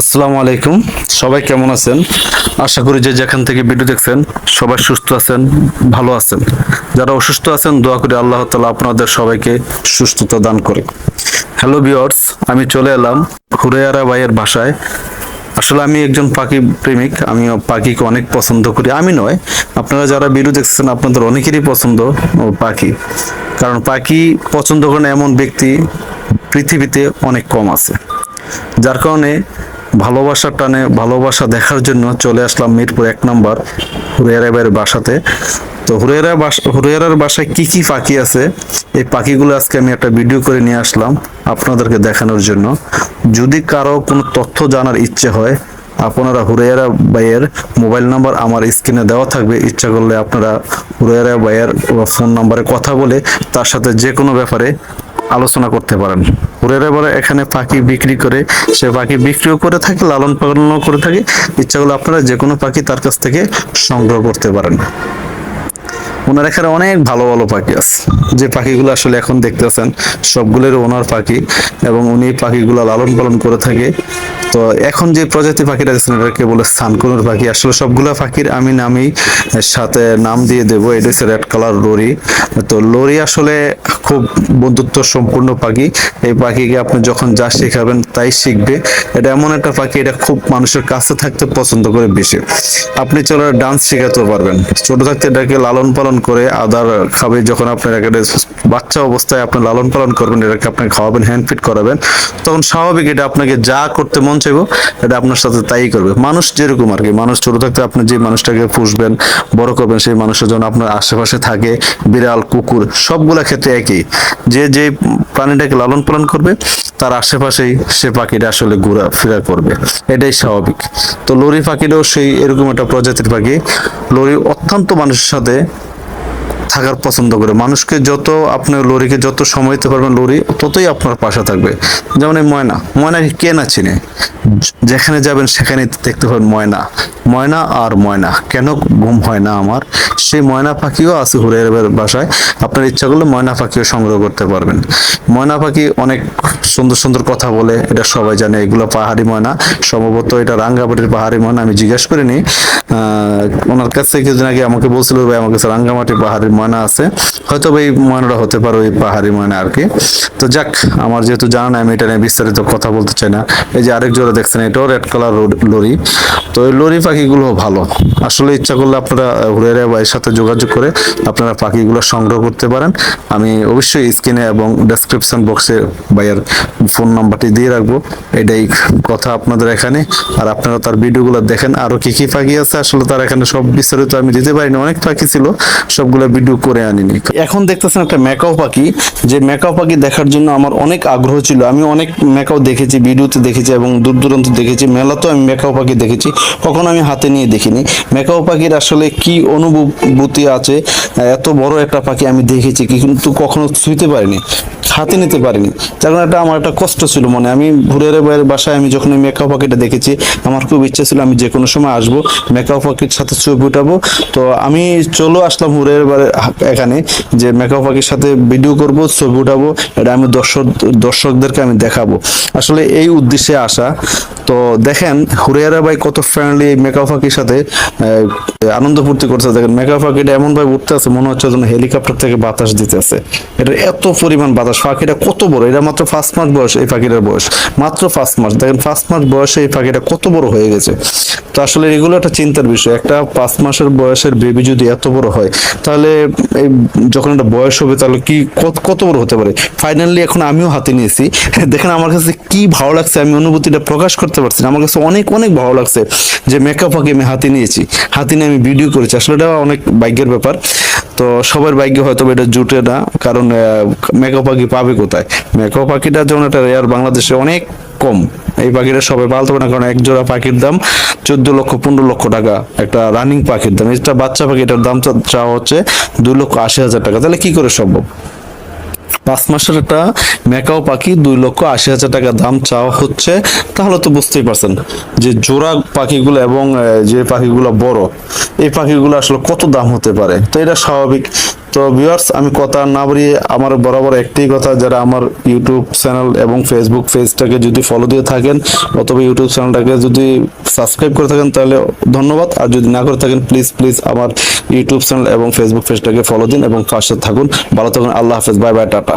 আসসালামু আলাইকুম। সবাই কেমন আছেন? আশা করি যে যেখান থেকে ভিডিও দেখছেন, সবাই সুস্থ আছেন, ভালো আছেন। যারা অসুস্থ আছেন, দোয়া করি আল্লাহ তালা আপনাদের সবাইকে সুস্থতা দান করে হ্যালো বিয়ার্স আমি চলে এলাম হুরেয়ারা ভাইয়ের ভাষায় আসলে আমি একজন পাখি প্রেমিক আমি পাখিকে অনেক পছন্দ করি। আমি নয়, আপনারা যারা ভিডিও দেখছেন আপনাদের অনেকেরই পছন্দ পাখি। কারণ পাখি পছন্দ করেন এমন ব্যক্তি পৃথিবীতে অনেক কম আছে। যার কারণে ভালোবাসার টানে ভালোবাসা দেখার জন্য চলে আসলাম মিরপুর এক নম্বর হুরিয়ারা ভাইয়ের বাসাতে। তো হুরিয়ারা বাসা হুরিয়ারার বাসায় কি কি পাখি আছে? এই পাখিগুলো আজকে আমি একটা ভিডিও করে নিয়ে আসলাম আপনাদেরকে দেখানোর জন্য। যদি কারও কোনো তথ্য জানার ইচ্ছে হয়, আপনারা হুরিয়ারা ভাইয়ের মোবাইল নাম্বার আমার স্ক্রিনে দেওয়া থাকবে। ইচ্ছা করলে আপনারা হুরিয়ারা ভাইয়ের ফোন নাম্বারে কথা বলে তার সাথে যে কোনো ব্যাপারে আলোচনা করতে পারেন। ঘুরে এবারে এখানে পাখি বিক্রি করে, সে পাখি বিক্রিও করে থাকে, লালন পালনও করে থাকে। ইচ্ছা করলে আপনারা যে কোনো পাখি তার কাছ থেকে সংগ্রহ করতে পারেন। ওনার এখানে অনেক ভালো ভালো পাখি আছে। যে পাখিগুলো আসলে এখন দেখতেছেন, সবগুলোর ওনার পাখি এবং উনি পাখিগুলো লালন পালন করে থাকে। তো এখন যে প্রজাতি পাখিটা দেখছেন, এটাকে বলে স্থানকুনোর পাখি। আসলে সবগুলো পাখির আমি নামই সাথে নাম দিয়ে দেবো। এটা হচ্ছে রেড কালার লরি। তো লরি আসলে খুব বন্ধুত্ব সম্পূর্ণ পাখি। এই পাখিকে আপনি যখন যা শেখাবেন তাই শিখবে। এটা এমন একটা পাখি, এটা খুব মানুষের কাছে থাকতে পছন্দ করে বেশি। আপনি চলে ডান্স শেখাতে পারবেন। ছোট থাকতে এটাকে লালন পালন করে আদার খাবে যখন আপনার একেবারে বাচ্চা অবস্থায় আপনি লালন পালন করবেন, এটাকে আপনি খাওয়াবেন হ্যান্ড ফিট করাবেন, তখন স্বাভাবিক এটা আপনাকে যা করতে মন চাইব, এটা আপনার সাথে তাই করবে। মানুষ যেরকম আর কি, মানুষ ছোট থাকতে আপনি যে মানুষটাকে পুষবেন, বড় করবেন, সেই মানুষের জন্য আপনার আশেপাশে থাকে বিড়াল, কুকুর, সবগুলা ক্ষেত্রে একই। যে যে প্রাণীটাকে লালন পালন করবে, তার আশেপাশেই সে পাখিটা আসলে ঘোরাফেরা করবে। এটাই স্বাভাবিক। তো লরি পাখিটাও সেই এরকম একটা প্রজাতির পাখি। লরি অত্যন্ত মানুষের সাথে থাকার পছন্দ করে। মানুষকে যত আপনার লরিকে যত সময় দিতে পারবেন লরি, ততই আপনার পাশে থাকবে। যেমন এই ময়না। ময়নাকে কে না চিনে? যেখানে যাবেন সেখানে দেখতে পাবেন ময়না। ময়না আর ময়না। কেন ঘুম হয় না আমার? সেই ময়না পাখিও আছে হুরের বাসায়। আপনার ইচ্ছা করলে ময়না পাখিও সংগ্রহ করতে পারবেন। ময়না পাখি অনেক সুন্দর সুন্দর কথা বলে, এটা সবাই জানে, এগুলো পাহাড়ি ময়না। সম্ভবত এটা রাঙ্গামাটির পাহাড়ি ময়না, আমি জিজ্ঞেস করিনি। ওনার কাছ থেকে কিছুদিন আগে আমাকে বলছিল, ভাই, আমার কাছে রাঙ্গামাটির পাহাড়ি ময়না আছে। হয়তো এই ময়নাটা হতে পারে ওই পাহাড়ি ময়না আর কি। তো যাক, আমার যেহেতু জানা নাই, আমি এটা নিয়ে বিস্তারিত কথা বলতে চাই না। এই যে আরেক জোরে দেখছেন, এটাও রেড কালার লরি তো এই লরি পাখিগুলো ভালো। আসলে ইচ্ছা করলে আপনারা হুরেরা ভাইয়ের সাথে যোগাযোগ করে আপনারা পাখিগুলো সংগ্রহ করতে পারেন। আমি অবশ্যই স্ক্রিনে এবং ডেসক্রিপশন বক্সে ভাইয়ের ফোন নাম্বারটি দিয়ে রাখব। এটাই কথা আপনাদের এখানে। আর আপনারা তার ভিডিওগুলো দেখেন আরও কী কী পাখি আছে। আসলে তার এখানে সব বিস্তারিত আমি দিতে পারিনি, অনেক পাখি ছিল। সবগুলো ভিডিও করে আনিনি। এখন দেখতেছেন একটা ম্যাকাও পাখি। যে ম্যাকাও পাখি দেখার জন্য আমার অনেক আগ্রহ ছিল। আমি অনেক ম্যাকাও দেখেছি, ভিডিওতে দেখেছি এবং দূর দূরান্ত দেখেছি। মেলাতেও আমি ম্যাকাও পাখি দেখেছি। কখনো আমি হাতে নিয়ে দেখিনি। ম্যাকাও পাখির আসলে কি অনুভূতি আছে? এত বড় একটা পাখি আমি দেখেছি কিন্তু কখনো ছুঁতে পারিনি। হাতে নিতে পারিনি। যার কারণে একটা আমার একটা কষ্ট ছিল মনে। আমি ভোরের বাইরের বাসায় আমি যখন মেকাও পাখিটা দেখেছি, আমার খুব ইচ্ছা ছিল আমি যে কোনো সময় আসব মেকআপ পাখির সাথে ছবি উঠাবো। তো আমি চলো আসলাম বাড়ি এখানে যে মেকাও পাখির সাথে ভিডিও করব, ছবি উঠাবো, এটা আমি দর্শক, দর্শকদেরকে আমি দেখাবো। আসলে এই উদ্দেশ্যে আসা। তো দেখেন হুরিয়ারা ভাই কত ফ্রেন্ডলি মেকআপ পাখির সাথে আনন্দ ফুর্তি করছে দেখেন মেকাও পাখিটা এমন ভাবে উঠতে আছে, মনে হচ্ছে যেন হেলিকপ্টার থেকে বাতাস দিতেছে। এটা এত পরিমাণ বাতাস পাখিটা কত বড়? এটা মাত্র ফার্স্ট মাস বয়স এই পাখিটার বয়স। মাত্র ফার্স্ট মাস দেখেন ফার্স্ট মাস বয়সে এই পাখিটা কত বড় হয়ে গেছে। তো আসলে এগুলো একটা চিন্তার বিষয়। একটা পাঁচ মাসের বয়সের বেবি যদি এত বড় হয়, তাহলে এই যখন একটা বয়স হবে, তাহলে কি কত বড় হতে পারে? ফাইনালি এখন আমিও হাতে নিয়েছি। দেখেন আমার কাছে কি ভালো লাগছে, আমি অনুভূতিটা প্রকাশ করতে পারছি না। আমার কাছে অনেক অনেক ভালো লাগছে যে মেকআপ পাখি আমি হাতে নিয়েছি। হাতে নিয়ে আমি ভিডিও করেছি। আসলে এটা অনেক ভাগ্যের ব্যাপার। তো সবার ভাগ্য হয়তো এটা জুটে না, কারণ মেকো পাখি পাবে কোথায়? মেকো পাখিটা যেমন একটা রেয়ার বাংলাদেশে অনেক কম। এই পাখিটা সবাই পালতে পারে না, কারণ এক জোড়া পাখির দাম চোদ্দ লক্ষ, পনেরো লক্ষ টাকা। একটা রানিং পাখির দাম। এটা বাচ্চা পাখি এটার দাম চাওয়া হচ্ছে দু লক্ষ আশি হাজার টাকা। তাহলে কি করে সম্ভব? পাঁচ মাসের একটা মেকাও পাখি, দুই লক্ষ আশি হাজার টাকা দাম চাওয়া হচ্ছে। তাহলে তো বুঝতেই পারছেন যে জোড়া পাখিগুলো এবং যে পাখিগুলো বড়, এই পাখিগুলো আসলে কত দাম হতে পারে? তো এটা স্বাভাবিক। তো ভিউয়ার্স আমি কথা না বাড়িয়ে আমার বরাবর একটাই কথা, যারা আমার ইউটিউব চ্যানেল এবং ফেসবুক পেজটাকে যদি ফলো দিয়ে থাকেন অথবা ইউটিউব চ্যানেলটাকে যদি সাবস্ক্রাইব করে থাকেন, তাহলে ধন্যবাদ। আর যদি না করে থাকেন প্লিজ প্লিজ আমার ইউটিউব চ্যানেল এবং ফেসবুক পেজটাকে ফলো দিন এবং পাশে থাকুন। ভালো থাকুন। আল্লাহ হাফেজ। Bye bye, tata.